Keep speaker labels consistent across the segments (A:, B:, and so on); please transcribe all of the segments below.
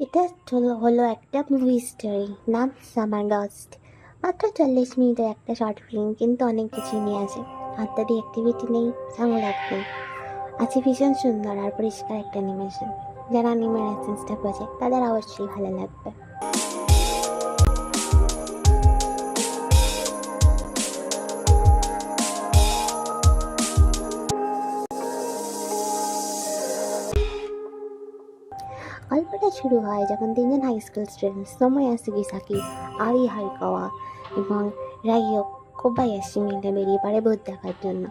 A: এটা হলো একটা মুভি স্টোরি নাম সামার গস্ট মাত্র চল্লিশ মিনিটের একটা শর্ট ফিল্ম কিন্তু অনেক কিছুই নিয়ে আছে। হাততালি অ্যাক্টিভিটি নেই সামল নেই। আছে ভীষণ সুন্দর আর পরিষ্কার একটা অ্যানিমেশন যারা অ্যানিমের এসেন্সটা বোঝে, তাদের অবশ্যই ভালো লাগবে। গল্পটা শুরু হয় যখন তিনজন হাই স্কুল স্টুডেন্ট সময়া সুগিসাকি আরি হাইকাওয়া এবং রাইও কোবায়াসি মিলে বেরিয়ে পড়ে ভূত দেখার জন্য।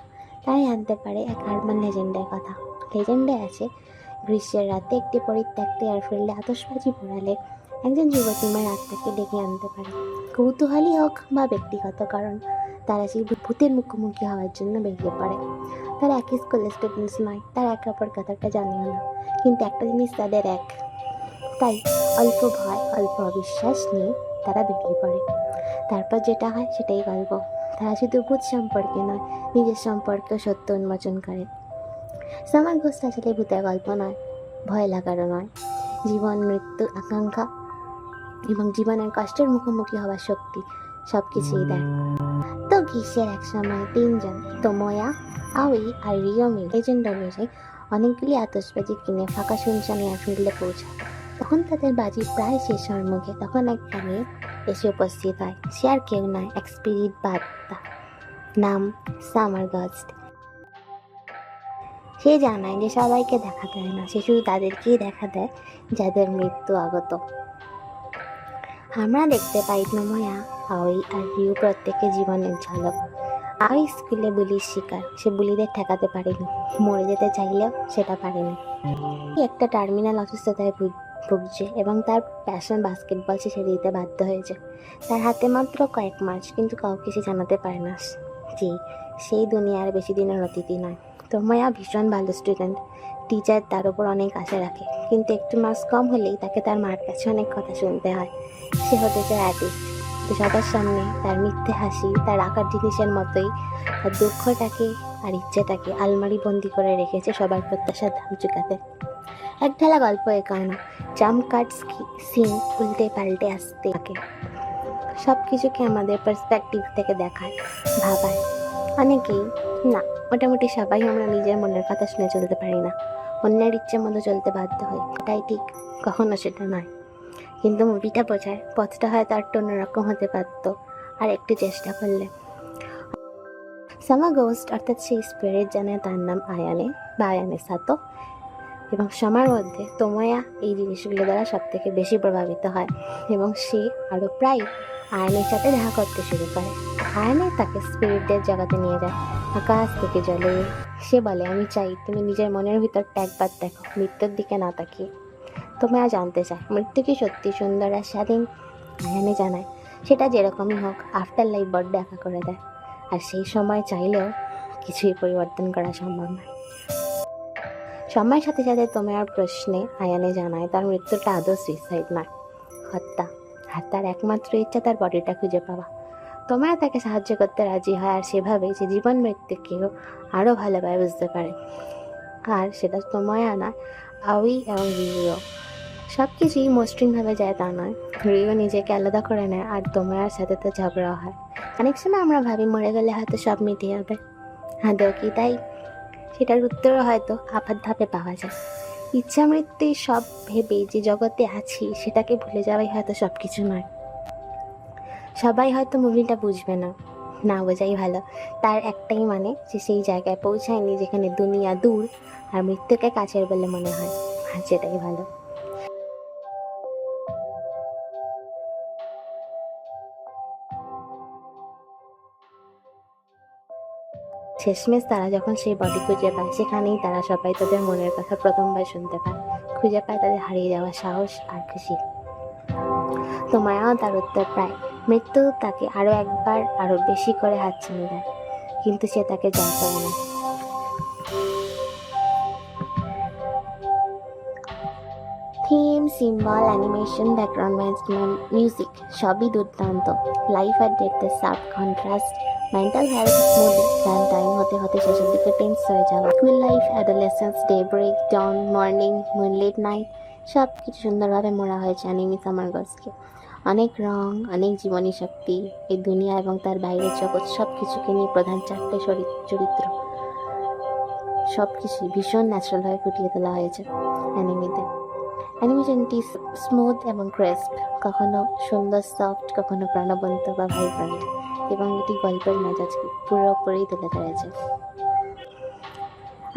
A: তাই জানতে পারে এক আরবান লেজেন্ডের কথা। লেজেন্ডে আছে, গ্রীষ্মের রাতে একটি পরিত্যক্ত এয়ারফিল্ডে আতসবাজি পোড়ালে একজন যুবতী মায়ের আত্মাকে ডেকে আনতে পারে। কৌতূহলী হোক বা ব্যক্তিগত কারণ, তারা সেই ভূতের মুখোমুখি হওয়ার জন্য বেরিয়ে পড়ে। তারা একই স্কুলের স্টুডেন্টস নয়, তারা একে অপর কথাটা জানেও না। কিন্তু একটা জিনিস তাদের এক। তাই অল্প ভয়, অল্প অবিশ্বাস নিয়ে তারা বেরিয়ে পড়ে। তারপর যেটা হয় সেটাই গল্প। তারা শুধু ভূত সম্পর্কে নয়, নিজের সম্পর্কেও সত্য উন্মোচন করে। সামার ঘোষ আসলে ভূতের গল্প নয়, ভয় লাগারও নয়। জীবন, মৃত্যু, আকাঙ্ক্ষা এবং জীবনের কষ্টের মুখোমুখি হওয়ার শক্তি সব কিছুই দেয়। তো গ্রীষ্মের এক সময় তিনজন, তোময়া আউই আর রিয়মি লেজেন্ড অনুযায়ী অনেকগুলি আতসবাজি কিনে ফাঁকা শুনশান এয়ারফিল্ডে পৌঁছায়। তখন তাদের বাজি প্রায় শেষ হওয়ার মুখে তখন একটা মেয়ে এসে উপস্থিত হয়। সে আর কেউ নয়, এক স্পিরিট বার্তা নাম সামার গস্ট সে জানায় যে সবাইকে দেখা দেয় না। সে শুধু তাদেরকেই দেখা দেয় যাদের মৃত্যু আগত। আমরা দেখতে পাই নোময়া আওই আর রিউ প্রত্যেকের জীবনের ঝলক। আই স্কুলে বুলির শিকার। সে বুলিদের ঠেকাতে পারেনি। মরে যেতে চাইলেও সেটা পারেনি। একটা টার্মিনাল অসুস্থতায় ভুগ- ভুগছে এবং তার প্যাশন বাস্কেটবল সে ছেড়ে দিতে বাধ্য হয়েছে। তার হাতে মাত্র কয়েক মাস কিন্তু কাউকে সে জানাতে পারে না। যে সেই দুনিয়ার বেশি দিনের অতিথি নয়। তোময়া ভীষণ ভালো স্টুডেন্ট টিচার তার উপর অনেক আশা রাখে, কিন্তু একটু মার্কস কম হলেই তাকে তার মার কাছে অনেক কথা শুনতে হয়। সে হতে চায় আর্টিস্ট সবার সামনে তার মিথ্যে হাসি, তার আঁকার জিনিসের মতোই, তার দুঃখটাকে আর ইচ্ছেটাকে আলমারি বন্দি করে রেখেছে সবার প্রত্যাশার দাম চুকাতে। এক ঢালা গল্প এ কারণ জাম্প কাটস সিন উল্টে পাল্টে আসতে থাকে। সব কিছুকে আমাদের পার্সপেক্টিভ থেকে দেখায়, ভাবায়। অনেকেই, না, মোটামুটি সবাই আমরা নিজের মনের কথা শুনে চলতে পারি না। অন্যের ইচ্ছে মতো চলতে বাধ্য হই। এটাই ঠিক কখনো সেটা নয়। কিন্তু মুভিটা বোঝায়, পথটা হয়তো একটু অন্যরকম হতে পারতো। আর একটু চেষ্টা করলে। সামা গোস্ট অর্থাৎ সেই স্পিরিট জানে তার নাম আয়ানে, বা আয়ানে সাতো। এবং সময়ের মধ্যে তোময়া এই জিনিসগুলো দ্বারা সব থেকে বেশি প্রভাবিত হয় এবং সে আরও প্রায় আয়নের সাথে দেখা করতে শুরু করে। আয়নে তাকে স্পিরিটের জগতে নিয়ে যায়, আকাশ থেকে জলে। সে বলে, আমি চাই তুমি নিজের মনের ভিতরটা একবার দেখো, মৃত্যুর দিকে না তাকিয়ে। তোমরা জানতে চায় মৃত্যু কি সত্যি সুন্দর আর স্বাধীন? আয়ানে জানায়, সেটা যেরকমই হোক আফটার লাইফ বড্ড দেখা করে দেয়। আর সেই সময় চাইলেও কিছুই পরিবর্তন করা সম্ভব নয় সময়ের সাথে সাথে তোমার প্রশ্নে আয়ানে জানায় তার মৃত্যুটা আদৌ সুইসাইড নয় হত্যা। আর তার একমাত্র ইচ্ছা তার বডিটা খুঁজে পাওয়া। তোমরা তাকে সাহায্য করতে রাজি হয় আর সেভাবে যে জীবন মৃত্যুকেও আরও ভালোভাবে বুঝতে পারে। আর সেটা তোমায় আনা আউই এবং রিও। সব কিছুই মসৃণভাবে যায় তা নয়। রিও নিজেকে আলাদা করে নেয় আর তোমার সাথে তো ঝগড়া হয়। অনেক সময় আমরা ভাবি মরে গেলে হয়তো সব মিটে যাবে আদৌ কি তাই? সেটার উত্তরও হয়তো আপাত ধাপে পাওয়া যায়। ইচ্ছা মৃত্যু সব ভেবে যে জগতে আছি, সেটাকে ভুলে যাওয়াই হয়তো সব কিছু নয়। সবাই হয়তো মুভিটা বুঝবে না না বোঝাই ভালো। তার একটাই মানে যে সেই জায়গায় পৌঁছায়নি যেখানে দুনিয়া দূর আর মৃত্যুকে কাছের বলে মনে হয়, আর যেটাই ভালো। শেষমেশ তারা যখন সেই বডি খুঁজে পায়, সেখানেই তারা সবাই তাদের মনের কথা প্রথমবার শুনতে পায়। খুঁজে পায় তাদের হারিয়ে যাওয়া সাহস আর খুশি। তোমায়াও তার উত্তর পায় মৃত্যু তাকে আরও একবার আরও বেশি করে হাত ছেড়ে দেয়, কিন্তু সে তাকে জয় করে না। Theme symbol animation background music সবই দুর্দান্ত। লাইফ আর ডেথের sub contrast mental health movie গান টাইম হতে হতে শেষের দিকে টেন্স হয়ে যাওয়া school life adolescence day break down morning moonlit night সব কিছু সুন্দরভাবে মোড়া হয়েছে অ্যানিমি সামার গার্লসকে অনেক রং, অনেক জীবনী শক্তি, এই দুনিয়া এবং তার বাইরের জগৎ সব কিছুকে নিয়ে প্রধান চারটে চরি- চরিত্র। সব কিছুই ভীষণ ন্যাচারালভাবে ফুটিয়ে তোলা হয়েছে অ্যানিমিতে অ্যানিমেশনটি স্মুথ এবং ক্রেস্প কখনো সুন্দর সফট কখনো প্রাণবন্ত বা ভাইব্রেন্ট এবং এটি গল্পের মেজাজকে পুরোপুরি তুলে ধরেছে।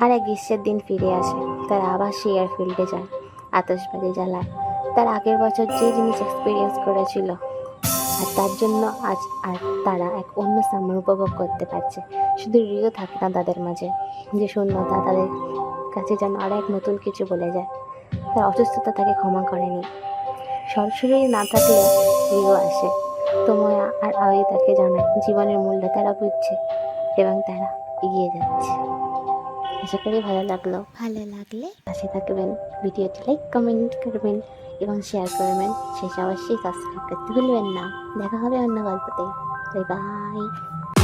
A: আর এক গ্রীষ্মের দিন ফিরে আসে, তারা আবার সেই এয়ারফিল্ডে যায় আতসবাজি জ্বালায়। তার আগের বছর যে জিনিস এক্সপিরিয়েন্স করেছিল, আর তার জন্য আজ আর তারা এক অন্য সাম্য উপভোগ করতে পারছে। শুধু রিও থাকে না তাদের মাঝে, যে শূন্যতা তাদের কাছে যেন আর এক নতুন কিছু বলে যায়। তার অসুস্থতা তাকে ক্ষমা করেনি। সরাসরি না থাকলে রিও আসে। তোমরা আর আওয়াই তাকে জানায় জীবনের মূল্য তারা বুঝছে এবং তারা এগিয়ে যাচ্ছে। আশা করি ভালো লাগল। ভালো লাগলে পাশে থাকবেন ভিডিওটি লাইক কমেন্ট করবেন এবং শেয়ার করবেন। শেষে অবশ্যই সাবস্ক্রাইব করতে ভুলবেন না। দেখা হবে অন্য গল্পতে। Bye bye.